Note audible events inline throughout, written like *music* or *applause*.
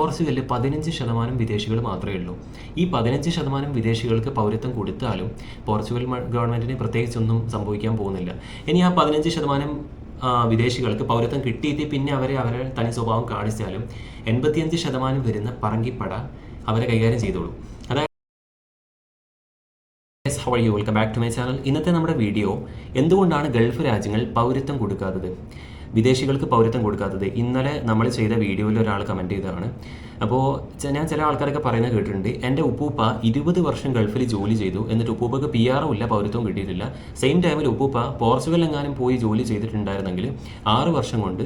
പോർച്ചുഗലിൽ പതിനഞ്ച് ശതമാനം വിദേശികൾ മാത്രമേ ഉള്ളൂ. ഈ പതിനഞ്ച് ശതമാനം വിദേശികൾക്ക് പൗരത്വം കൊടുത്താലും പോർച്ചുഗൽ ഗവൺമെന്റിന് പ്രത്യേകിച്ചൊന്നും സംഭവിക്കാൻ പോകുന്നില്ല. ഇനി ആ പതിനഞ്ച് ശതമാനം വിദേശികൾക്ക് പൗരത്വം കിട്ടിയിട്ട് പിന്നെ അവരെ അവരെ തനി സ്വഭാവം കാണിച്ചാലും എൺപത്തിയഞ്ച് ശതമാനം വരുന്ന പറങ്കിപ്പട അവരെ കൈകാര്യം ചെയ്തോളൂ. അതായത് how you back to my channel ഇന്നത്തെ നമ്മുടെ വീഡിയോ എന്തുകൊണ്ടാണ് ഗൾഫ് രാജ്യങ്ങൾ പൗരത്വം കൊടുക്കാത്തത്? വിദേശികൾക്ക് പൗരത്വം കൊടുക്കാത്തത്. ഇന്നലെ നമ്മൾ ചെയ്ത വീഡിയോയിൽ ഒരാൾ കമന്റ് ചെയ്തതാണ്. അപ്പോൾ ഞാൻ ചില ആൾക്കാരൊക്കെ പറയുന്നത് കേട്ടിട്ടുണ്ട്. എന്റെ ഉപ്പൂപ്പ ഇരുപത് വർഷം ഗൾഫിൽ ജോലി ചെയ്തു. എന്നിട്ട് ഉപ്പൂപ്പക്ക് പി ആറും ഇല്ല പൗരത്വം കിട്ടിയിട്ടില്ല. സെയിം ടൈമിൽ ഉപ്പൂപ്പ പോർച്ചുഗൽ എങ്ങാനും പോയി ജോലി ചെയ്തിട്ടുണ്ടായിരുന്നെങ്കിൽ ആറ് വർഷം കൊണ്ട്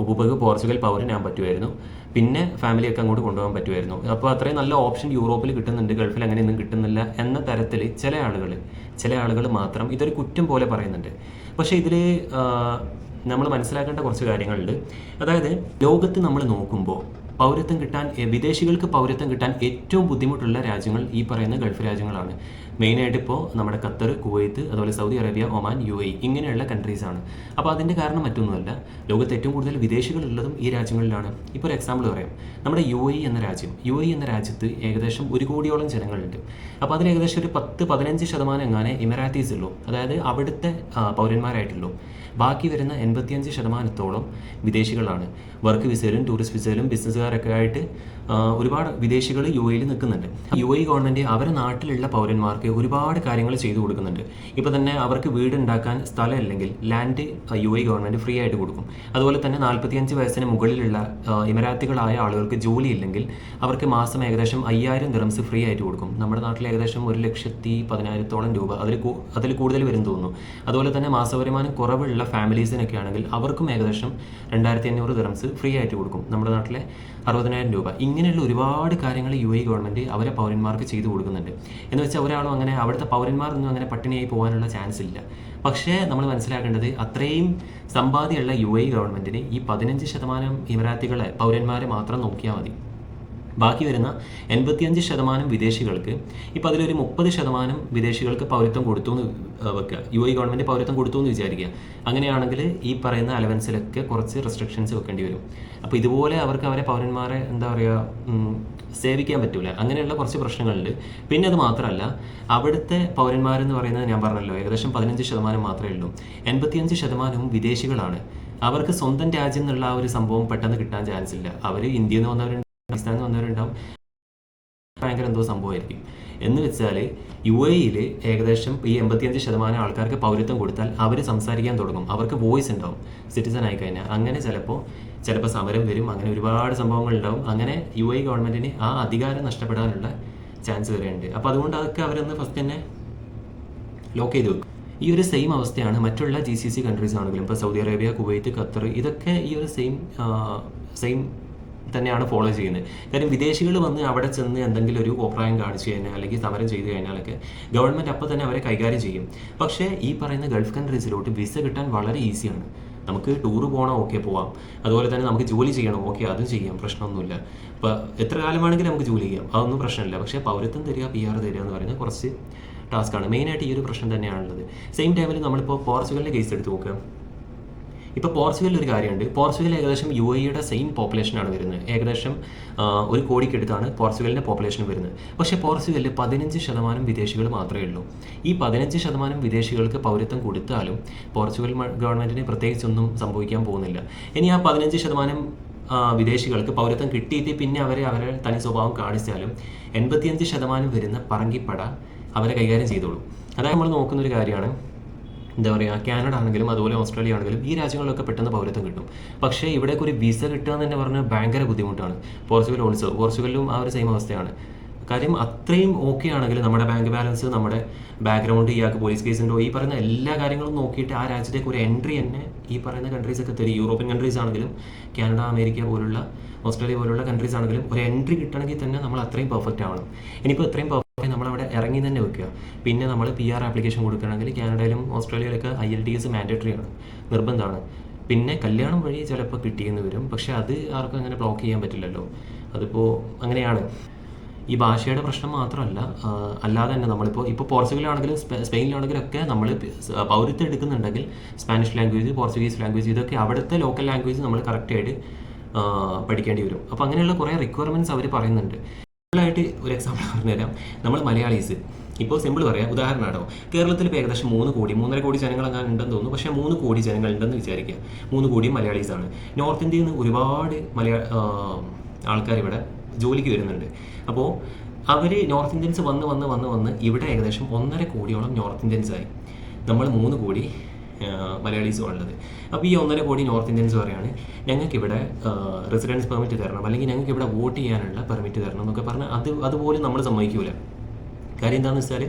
ഉപ്പൂപ്പക്ക് പോർച്ചുഗൽ പൗരനാൻ പറ്റുമായിരുന്നു. പിന്നെ ഫാമിലിയൊക്കെ അങ്ങോട്ട് കൊണ്ടുപോകാൻ പറ്റുമായിരുന്നു. അപ്പോൾ അത്രയും നല്ല ഓപ്ഷൻ യൂറോപ്പിൽ കിട്ടുന്നുണ്ട്. ഗൾഫിൽ അങ്ങനെയൊന്നും കിട്ടുന്നില്ല എന്ന തരത്തിൽ ചില ആളുകൾ ചില ആളുകൾ മാത്രം ഇതൊരു കുറ്റം പോലെ പറയുന്നുണ്ട്. പക്ഷേ ഇതിൽ നമ്മൾ മനസ്സിലാക്കേണ്ട കുറച്ച് കാര്യങ്ങളുണ്ട്. അതായത് ലോകത്ത് നമ്മൾ നോക്കുമ്പോൾ പൗരത്വം കിട്ടാൻ വിദേശികൾക്ക് പൗരത്വം കിട്ടാൻ ഏറ്റവും ബുദ്ധിമുട്ടുള്ള രാജ്യങ്ങൾ ഈ പറയുന്ന ഗൾഫ് രാജ്യങ്ങളാണ്. മെയിനായിട്ട് ഇപ്പോൾ നമ്മുടെ ഖത്തർ കുവൈത്ത് അതുപോലെ Saudi Arabia Oman U A ഇങ്ങനെയുള്ള കൺട്രീസാണ് അപ്പോൾ അതിന്റെ കാരണം മറ്റൊന്നുമല്ല. ലോകത്ത് ഏറ്റവും കൂടുതൽ വിദേശികളുള്ളതും ഈ രാജ്യങ്ങളിലാണ്. ഇപ്പോൾ ഒരു എക്സാമ്പിൾ പറയാം. നമ്മുടെ യു എ എന്ന രാജ്യം യു എ എന്ന രാജ്യത്ത് ഏകദേശം ഒരു കോടിയോളം ജനങ്ങളുണ്ട്. അപ്പോൾ അതിൽ ഏകദേശം ഒരു പത്ത് പതിനഞ്ച് ശതമാനം എങ്ങനെ ഇമറാത്തീസ് ഉള്ളൂ. അതായത് അവിടുത്തെ പൗരന്മാരായിട്ടുള്ളൂ. ബാക്കി വരുന്ന എൺപത്തിയഞ്ച് ശതമാനത്തോളം വിദേശികളാണ്. വർക്ക് വിസയിലും ടൂറിസ്റ്റ് വിസയിലും ബിസിനസ്സുകാരൊക്കെ ആയിട്ട് ഒരുപാട് വിദേശികൾ യു എയിൽ നിൽക്കുന്നുണ്ട്. യു എ ഗവൺമെന്റ് അവരുടെ നാട്ടിലുള്ള പൗരന്മാർക്ക് ഒരുപാട് കാര്യങ്ങൾ ചെയ്തു കൊടുക്കുന്നുണ്ട്. ഇപ്പോൾ തന്നെ അവർക്ക് വീട് ഉണ്ടാക്കാൻ സ്ഥലം അല്ലെങ്കിൽ land U A government free ആയിട്ട് കൊടുക്കും. അതുപോലെ തന്നെ നാൽപ്പത്തിയഞ്ച് വയസ്സിന് മുകളിലുള്ള ഇമരാത്തികളായ ആളുകൾക്ക് ജോലി ഇല്ലെങ്കിൽ അവർക്ക് മാസം ഏകദേശം അയ്യായിരം ദിറംസ് ഫ്രീ ആയിട്ട് കൊടുക്കും. നമ്മുടെ നാട്ടിൽ ഏകദേശം ഒരു ലക്ഷത്തി പതിനായിരത്തോളം രൂപ അതിൽ അതിൽ കൂടുതൽ വരും തോന്നുന്നു. അതുപോലെ തന്നെ മാസവരുമാനം കുറവുള്ള ഫാമിലീസിനൊക്കെ ആണെങ്കിൽ അവർക്കും ഏകദേശം രണ്ടായിരത്തി അഞ്ഞൂറ് ദിറംസ് ഫ്രീ ആയിട്ട് കൊടുക്കും. നമ്മുടെ നാട്ടിലെ അറുപതിനായിരം രൂപ. ഇങ്ങനെയുള്ള ഒരുപാട് കാര്യങ്ങൾ യു എ ഗവൺമെന്റ് അവരെ പൗരന്മാർക്ക് ചെയ്തു കൊടുക്കുന്നുണ്ട്. എന്ന് വെച്ചാൽ ഒരാളും അങ്ങനെ അവിടുത്തെ പൗരന്മാരൊന്നും അങ്ങനെ പട്ടിണിയായി പോകാനുള്ള ചാൻസ് ഇല്ല. പക്ഷേ നമ്മൾ മനസ്സിലാക്കേണ്ടത് അത്രയും സമ്പാദ്യമുള്ള യു എ ഗവൺമെന്റിന് ഈ പതിനഞ്ച് ശതമാനം ഇമരാത്തികളെ പൗരന്മാരെ മാത്രം നോക്കിയാൽ മതി. ബാക്കി വരുന്ന എൺപത്തിയഞ്ച് ശതമാനം വിദേശികൾക്ക് ഇപ്പം അതിലൊരു മുപ്പത് ശതമാനം വിദേശികൾക്ക് പൗരത്വം കൊടുത്തു എന്ന് വെക്കുക യു ഐ ഗവൺമെന്റ് പൗരത്വം കൊടുത്തു എന്ന് വിചാരിക്കുക. അങ്ങനെയാണെങ്കിൽ ഈ പറയുന്ന അലവൻസിലൊക്കെ കുറച്ച് റെസ്ട്രിക്ഷൻസ് വെക്കേണ്ടി വരും. അപ്പോൾ ഇതുപോലെ അവർക്ക് അവരെ പൗരന്മാരെ എന്താ പറയുക സേവിക്കാൻ പറ്റൂല. അങ്ങനെയുള്ള കുറച്ച് പ്രശ്നങ്ങളുണ്ട്. പിന്നെ അത് മാത്രമല്ല അവിടുത്തെ പൗരന്മാരെന്ന് പറയുന്നത് ഞാൻ പറഞ്ഞല്ലോ ഏകദേശം പതിനഞ്ച് ശതമാനം മാത്രമേ ഉള്ളൂ. എൺപത്തിയഞ്ച് ശതമാനവും വിദേശികളാണ്. അവർക്ക് സ്വന്തം രാജ്യം എന്നുള്ള ആ ഒരു സംഭവം പെട്ടെന്ന് കിട്ടാൻ ചാൻസ് ഇല്ല. അവർ ഇന്ത്യയിൽ നിന്ന് വന്നവരുണ്ട്. പാകിസ്ഥാനിൽ വന്നവരുണ്ടാവും. ഭയങ്കര എന്തോ സംഭവമായിരിക്കും. എന്ന് വെച്ചാൽ യു എയിൽ ഏകദേശം ഈ എൺപത്തിയഞ്ച് ശതമാനം ആൾക്കാർക്ക് പൗരത്വം കൊടുത്താൽ അവർ സംസാരിക്കാൻ തുടങ്ങും. അവർക്ക് വോയിസ് ഉണ്ടാവും. സിറ്റിസൺ ആയി കഴിഞ്ഞാൽ. അങ്ങനെ ചിലപ്പോൾ ചിലപ്പോൾ സമരം വരും. അങ്ങനെ ഒരുപാട് സംഭവങ്ങൾ ഉണ്ടാവും. അങ്ങനെ യു എ ഗവൺമെന്റിന് ആ അധികാരം നഷ്ടപ്പെടാനുള്ള ചാൻസ് വരെയുണ്ട്. അപ്പോൾ അതുകൊണ്ട് അതൊക്കെ അവരൊന്ന് ഫസ്റ്റ് തന്നെ ലോക്ക് ചെയ്ത് വെക്കും. ഈ ഒരു സെയിം അവസ്ഥയാണ് മറ്റുള്ള ജി സി സി കൺട്രീസ് ആണെങ്കിലും. ഇപ്പോൾ സൗദി അറേബ്യ കുവൈറ്റ് ഖത്തർ ഇതൊക്കെ ഈ ഒരു സെയിം സെയിം തന്നെയാണ് ഫോളോ ചെയ്യുന്നത്. കാര്യം വിദേശികൾ വന്ന് അവിടെ ചെന്ന് എന്തെങ്കിലും ഒരു അഭിപ്രായം കാണിച്ചു കഴിഞ്ഞാൽ അല്ലെങ്കിൽ സമരം ചെയ്തു കഴിഞ്ഞാലൊക്കെ ഗവൺമെന്റ് അപ്പോൾ തന്നെ അവരെ കൈകാര്യം ചെയ്യും. പക്ഷേ ഈ പറയുന്ന ഗൾഫ് കൺട്രീസിലോട്ട് വിസ കിട്ടാൻ വളരെ ഈസിയാണ് നമുക്ക് ടൂർ പോകണം ഓക്കെ പോവാം. അതുപോലെ തന്നെ നമുക്ക് ജോലി ചെയ്യണം. ഓക്കെ അതും ചെയ്യാം. പ്രശ്നമൊന്നുമില്ല. ഇപ്പോൾ എത്ര കാലം വേണമെങ്കിലും നമുക്ക് ജോലി ചെയ്യാം. അതൊന്നും പ്രശ്നമില്ല. പക്ഷേ പൗരത്വം തരിക പി ആർ തരിക എന്ന് പറയുന്നത് കുറച്ച് ടാസ്ക്കാണ് മെയിനായിട്ട് ഈ ഒരു പ്രശ്നം തന്നെയാണുള്ളത്. സെയിം ടൈമിൽ നമ്മളിപ്പോൾ പോർച്ചുഗലിന്റെ കേസ് എടുത്ത് നോക്കുക. ഇപ്പോൾ പോർച്ചുഗലിൽ ഒരു കാര്യമുണ്ട്. പോർച്ചുഗൽ ഏകദേശം യു എയുടെ സെയിം പോപ്പുലേഷനാണ് വരുന്നത്. ഏകദേശം ഒരു കോടിക്കടുത്താണ് പോർച്ചുഗലിന്റെ പോപ്പുലേഷൻ വരുന്നത്. പക്ഷേ പോർച്ചുഗലിൽ പതിനഞ്ച് ശതമാനം വിദേശികൾ മാത്രമേ ഉള്ളൂ. ഈ പതിനഞ്ച് ശതമാനം വിദേശികൾക്ക് പൗരത്വം കൊടുത്താലും പോർച്ചുഗൽ ഗവൺമെന്റിന് പ്രത്യേകിച്ചൊന്നും സംഭവിക്കാൻ പോകുന്നില്ല. ഇനി ആ പതിനഞ്ച് ശതമാനം വിദേശികൾക്ക് പൗരത്വം കിട്ടിയിട്ട് പിന്നെ അവരെ അവരെ തനി സ്വഭാവം കാണിച്ചാലും എൺപത്തിയഞ്ച് ശതമാനം വരുന്ന പറങ്കിപ്പട അവരെ കൈകാര്യം ചെയ്തോളൂ. അതായത് നമ്മൾ നോക്കുന്ന ഒരു കാര്യമാണ് എന്താ പറയുക കാനഡ ആണെങ്കിലും അതുപോലെ ഓസ്ട്രേലിയ ആണെങ്കിലും ഈ രാജ്യങ്ങളിലൊക്കെ പെട്ടെന്ന് പൗരത്വം കിട്ടും. പക്ഷേ ഇവിടേക്ക് ഒരു വിസ കിട്ടുക എന്ന് തന്നെ പറഞ്ഞാൽ ഭയങ്കര ബുദ്ധിമുട്ടാണ്. പോർച്ചുഗൽ ഓൾസോ പോർച്ചുഗലിലും ആ ഒരു സെയിം അവസ്ഥയാണ്. കാര്യം അത്രയും ഓക്കെ ആണെങ്കിൽ നമ്മുടെ ബാങ്ക് ബാലൻസ് നമ്മുടെ ബാക്ക്ഗ്രൗണ്ട് ഇയാൾക്ക് പോലീസ് കേസ് ഉണ്ടോ ഈ പറയുന്ന എല്ലാ കാര്യങ്ങളും നോക്കിയിട്ട് ആ രാജ്യത്തേക്ക് ഒരു എൻട്രി തന്നെ ഈ പറയുന്ന കൺട്രീസ് ഒക്കെ തരും. യൂറോപ്യൻ കൺട്രീസ് ആണെങ്കിലും കാനഡ അമേരിക്ക പോലുള്ള ഓസ്ട്രേലിയ പോലുള്ള കൺട്രീസ് ആണെങ്കിലും ഒരു എൻട്രി കിട്ടണമെങ്കിൽ തന്നെ നമ്മൾ അത്രയും പെർഫെക്റ്റ് ആവണം. ഇനിയിപ്പോൾ ഇത്രയും നമ്മളവിടെ ഇറങ്ങി തന്നെ വെക്കുക. പിന്നെ നമ്മൾ പി ആർ ആപ്ലിക്കേഷൻ കൊടുക്കുകയാണെങ്കിൽ കാനഡയിലും ഓസ്ട്രേലിയയിലൊക്കെ I L T S mandatory ആണ്. നിർബന്ധമാണ്. പിന്നെ കല്യാണം വഴി ചിലപ്പോൾ കിട്ടിയെന്ന് വരും. പക്ഷേ അത് ആർക്കും അങ്ങനെ ബ്ലോക്ക് ചെയ്യാൻ പറ്റില്ലല്ലോ. അതിപ്പോൾ അങ്ങനെയാണ്. ഈ ഭാഷയുടെ പ്രശ്നം മാത്രമല്ല അല്ലാതെ തന്നെ നമ്മളിപ്പോൾ ഇപ്പോൾ പോർച്ചുഗലാണെങ്കിലും സ്പെ- സ്പെയിനിലാണെങ്കിലും ഒക്കെ നമ്മൾ പൗരത്വം എടുക്കുന്നുണ്ടെങ്കിൽ സ്പാനിഷ് ലാംഗ്വേജ് പോർച്ചുഗീസ് ലാംഗ്വേജ് ഇതൊക്കെ അവിടുത്തെ ലോക്കൽ ലാംഗ്വേജ് നമ്മൾ കറക്റ്റായിട്ട് പഠിക്കേണ്ടി വരും. അപ്പോൾ അങ്ങനെയുള്ള കുറേ റിക്വയർമെന്റ്സ് അവർ പറയുന്നുണ്ട്. സിമ്പിളായിട്ട് ഒരു എക്സാമ്പിൾ പറഞ്ഞുതരാം. നമ്മൾ മലയാളീസ്. ഇപ്പോൾ സിമ്പിൾ പറയാം. ഉദാഹരണമാണോ കേരളത്തിൽ ഇപ്പോൾ ഏകദേശം മൂന്ന് കോടി മൂന്നര കോടി ജനങ്ങൾ അങ്ങനെ ഉണ്ടെന്ന് തോന്നുന്നു. പക്ഷേ മൂന്ന് കോടി ജനങ്ങൾ ഉണ്ടെന്ന് വിചാരിക്കുക. മൂന്ന് കോടിയും മലയാളീസാണ്. നോർത്ത് ഇന്ത്യയിൽ നിന്ന് ഒരുപാട് മലയാ ആൾക്കാർ ഇവിടെ ജോലിക്ക് വരുന്നുണ്ട്. അപ്പോൾ അവർ നോർത്ത് ഇന്ത്യൻസ് വന്ന് വന്ന് വന്ന് വന്ന് ഇവിടെ ഏകദേശം ഒന്നര കോടിയോളം നോർത്ത് ഇന്ത്യൻസ് ആയി നമ്മൾ മൂന്ന് കോടി മലയാളീസും ഉള്ളത്. അപ്പോൾ ഈ ഒന്നര കോടി നോർത്ത് ഇന്ത്യൻസ് പറയാണ് ഞങ്ങൾക്ക് ഇവിടെ റെസിഡൻസ് പെർമിറ്റ് തരണം അല്ലെങ്കിൽ ഞങ്ങൾക്ക് ഇവിടെ വോട്ട് ചെയ്യാനുള്ള പെർമിറ്റ് തരണം എന്നൊക്കെ പറഞ്ഞാൽ അത് അതുപോലും നമ്മൾ സമ്മതിക്കൂല. കാര്യം എന്താണെന്ന് വെച്ചാൽ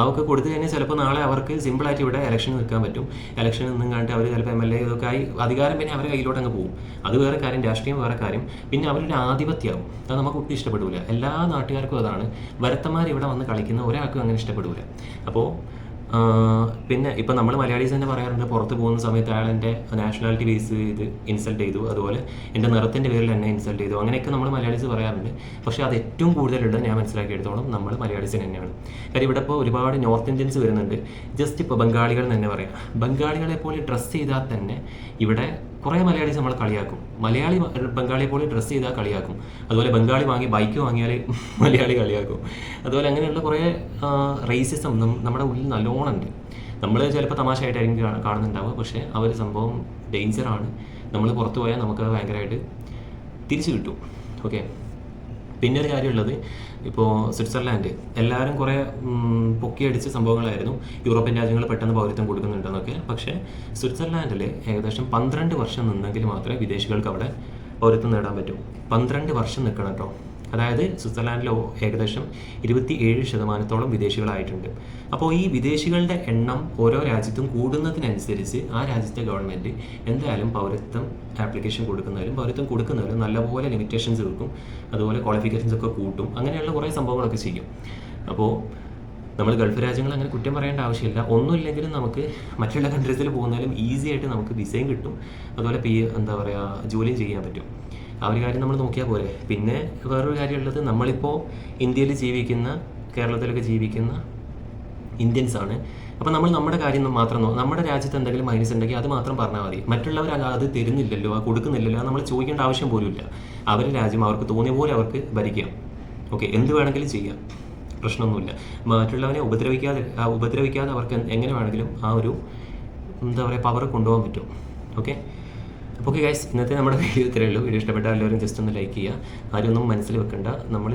അവർക്ക് കൊടുത്തു കഴിഞ്ഞാൽ ചിലപ്പോൾ നാളെ അവർക്ക് സിമ്പിളായിട്ട് ഇവിടെ ഇലക്ഷൻ നിൽക്കാൻ പറ്റും. ഇലക്ഷൻ നിന്നും കണ്ടിട്ട് അവർ ചിലപ്പോൾ എം എൽ എ ഇതൊക്കെ ആയി അധികാരം പിന്നെ അവരുടെ കയ്യിലോട്ട് അങ്ങ് പോകും. അത് വേറെ കാര്യം രാഷ്ട്രീയം വേറെ കാര്യം. പിന്നെ അവരുടെ ആധിപത്യമാവും അത് നമുക്ക് ഒട്ടും ഇഷ്ടപ്പെടില്ല എല്ലാ നാട്ടുകാർക്കും അതാണ്. വരത്തന്മാർ ഇവിടെ വന്ന് കളിക്കുന്ന ഒരാൾക്കും അങ്ങനെ ഇഷ്ടപ്പെടില്ല അപ്പോൾ പിന്നെ ഇപ്പം നമ്മൾ മലയാളീസ് തന്നെ പറയാറുണ്ട് പുറത്ത് പോകുന്ന സമയത്ത് അയാൾ എന്റെ നാഷണാലിറ്റി ബേസ് ചെയ്ത് ഇൻസൾട്ട് ചെയ്തു. അതുപോലെ എന്റെ നിറത്തിന്റെ പേരിൽ എന്നെ ഇൻസൾട്ട് ചെയ്തു. അങ്ങനെയൊക്കെ നമ്മൾ മലയാളീസ് പറയാറുണ്ട്. പക്ഷേ അത് ഏറ്റവും കൂടുതലുണ്ട് ഞാൻ മനസ്സിലാക്കിയെടുത്തോളം നമ്മൾ മലയാളീസിന് തന്നെയാണ്. കാര്യം ഇവിടെ ഇപ്പോൾ ഒരുപാട് നോർത്ത് ഇന്ത്യൻസ് വരുന്നുണ്ട്. ജസ്റ്റ് ഇപ്പോൾ ബംഗാളികൾ തന്നെ പറയാം. ബംഗാളികളെ പോലെ ഡ്രസ്സ് ചെയ്താൽ തന്നെ ഇവിടെ കുറേ മലയാളീസ് നമ്മൾ കളിയാക്കും. മലയാളി ബംഗാളിയെ പോലെ ഡ്രസ്സ് ചെയ്താൽ കളിയാക്കും. അതുപോലെ ബംഗാളി വാങ്ങി ബൈക്ക് വാങ്ങിയാൽ *laughs* മലയാളി കളിയാക്കും. അതുപോലെ അങ്ങനെയുള്ള കുറേ റേസിസം നമ്മുടെ ഉള്ളിൽ നല്ലോണം ഉണ്ട് നമ്മൾ ചിലപ്പോൾ തമാശയായിട്ടായിരിക്കും കാണ- കാണുന്നുണ്ടാവുക. പക്ഷേ ആ ഒരു സംഭവം ഡേഞ്ചറാണ് നമ്മൾ പുറത്തു പോയാൽ നമുക്ക് ഭയങ്കരമായിട്ട് തിരിച്ചു കിട്ടും. ഓക്കെ പിന്നെ ഒരു കാര്യമുള്ളത് ഇപ്പോൾ സ്വിറ്റ്സർലാൻഡ് എല്ലാവരും കുറേ പൊക്കിയടിച്ച സംഭവങ്ങളായിരുന്നു യൂറോപ്യൻ രാജ്യങ്ങൾ പെട്ടെന്ന് പൗരത്വം കൊടുക്കുന്നുണ്ടെന്നൊക്കെ. പക്ഷേ സ്വിറ്റ്സർലാൻഡിൽ ഏകദേശം പന്ത്രണ്ട് വർഷം നിന്നെങ്കിൽ മാത്രമേ വിദേശികൾക്ക് അവിടെ പൗരത്വം നേടാൻ പറ്റൂ. പന്ത്രണ്ട് വർഷം നിൽക്കണം കേട്ടോ. അതായത് സ്വിറ്റ്സർലാൻഡിൽ ഏകദേശം ഇരുപത്തി ഏഴ് ശതമാനത്തോളം വിദേശികളായിട്ടുണ്ട്. അപ്പോൾ ഈ വിദേശികളുടെ എണ്ണം ഓരോ രാജ്യത്തും കൂടുന്നതിനനുസരിച്ച് ആ രാജ്യത്തെ ഗവൺമെന്റ് എന്തായാലും പൗരത്വം ആപ്ലിക്കേഷൻ കൊടുക്കുന്നവരും പൗരത്വം കൊടുക്കുന്നവരും നല്ലപോലെ ലിമിറ്റേഷൻസ് വെക്കും അതുപോലെ ക്വാളിഫിക്കേഷൻസ് ഒക്കെ കൂട്ടും അങ്ങനെയുള്ള കുറേ സംഭവങ്ങളൊക്കെ ചെയ്യും. അപ്പോൾ നമ്മൾ ഗൾഫ് രാജ്യങ്ങൾ അങ്ങനെ കുറ്റം പറയേണ്ട ആവശ്യമില്ല. ഒന്നുമില്ലെങ്കിലും നമുക്ക് മറ്റുള്ള കൺട്രീസിൽ പോകുന്നതിലും ഈസി ആയിട്ട് നമുക്ക് വിസയും കിട്ടും. അതുപോലെ പി എന്താ പറയുക ജോലിയും ചെയ്യാൻ പറ്റും. ആ ഒരു കാര്യം നമ്മൾ നോക്കിയാൽ പോരെ. പിന്നെ വേറൊരു കാര്യമുള്ളത് നമ്മളിപ്പോൾ ഇന്ത്യയിൽ ജീവിക്കുന്ന കേരളത്തിലൊക്കെ ജീവിക്കുന്ന ഇന്ത്യൻസ് ആണ് അപ്പോൾ നമ്മൾ നമ്മുടെ കാര്യം മാത്രം നമ്മുടെ രാജ്യത്ത് എന്തെങ്കിലും മൈനസ് ഉണ്ടെങ്കിൽ അത് മാത്രം പറഞ്ഞാൽ മതി. മറ്റുള്ളവർ അത് തരുന്നില്ലല്ലോ അത് കൊടുക്കുന്നില്ലല്ലോ നമ്മൾ ചോദിക്കേണ്ട ആവശ്യം പോലുമില്ല അവരെ രാജ്യം അവർക്ക് തോന്നിയ പോലെ അവർക്ക് ഭരിക്കാം. ഓക്കെ എന്ത് വേണമെങ്കിലും ചെയ്യാം. പ്രശ്നമൊന്നുമില്ല. മറ്റുള്ളവരെ ഉപദ്രവിക്കാതെ ഉപദ്രവിക്കാതെ അവർക്ക് എങ്ങനെ വേണമെങ്കിലും ആ ഒരു എന്താ പറയുക പവർ കൊണ്ടുപോകാൻ പറ്റും. ഓക്കെ? ഓക്കെ ഗൈസ് ഇന്നത്തെ നമ്മുടെ വീഡിയോ ഇത്രയേ ഉള്ളൂ. വീഡിയോ ഇഷ്ടപ്പെട്ടാൽ എല്ലാവരും ജസ്റ്റ് ഒന്ന് ലൈക്ക് ചെയ്യുക. ആരും ഒന്നും മനസ്സിൽ വെക്കണ്ട. നമ്മൾ